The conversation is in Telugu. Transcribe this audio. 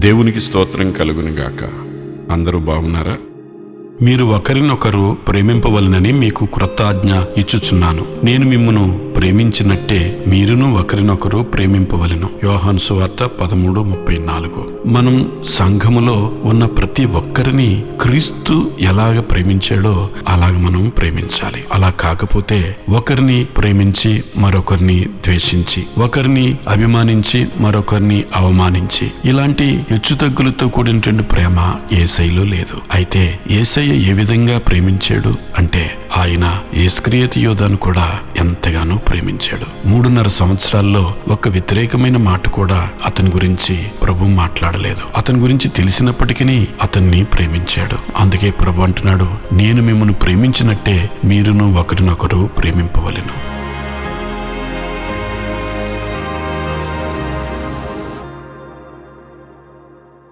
దేవునికి స్తోత్రం కలుగునుగాక. అందరూ బాగున్నారా? మీరు ఒకరినొకరు ప్రేమింపవలనని మీకు క్రొత్తజ్ఞ ఇచ్చుచున్నాను. నేను మిమ్మును ప్రేమించినట్టే మీరును ఒకరినొకరు ప్రేమింపవలెను. యోహాను సువార్త పదమూడు ముప్పై నాలుగు. మనం సంఘములో ఉన్న ప్రతి ఒక్కరిని క్రీస్తు ఎలాగ ప్రేమించాడో అలాగ మనం ప్రేమించాలి. అలా కాకపోతే ఒకరిని ప్రేమించి మరొకరిని ద్వేషించి ఒకరిని అభిమానించి మరొకరిని అవమానించి. ఇలాంటి హెచ్చుతగ్గులతో కూడినటువంటి ప్రేమ ఏసైలో లేదు. అయితే ఏసై ఏసయ్య ఏ విధంగా ప్రేమించాడు? అంటే ఆయన ఏస్క్రియతి యోధాను కూడా ఎంతగానో ప్రేమించాడు. మూడున్నర సంవత్సరాల్లో ఒక వ్యతిరేకమైన మాట కూడా అతని గురించి ప్రభు మాట్లాడలేదు. అతని గురించి తెలిసినప్పటికీ అతన్ని ప్రేమించాడు. అందుకే ప్రభు అంటున్నాడు నేను మిమ్మల్ని ప్రేమించినట్టే మీరును ఒకరినొకరు ప్రేమింపవలెను.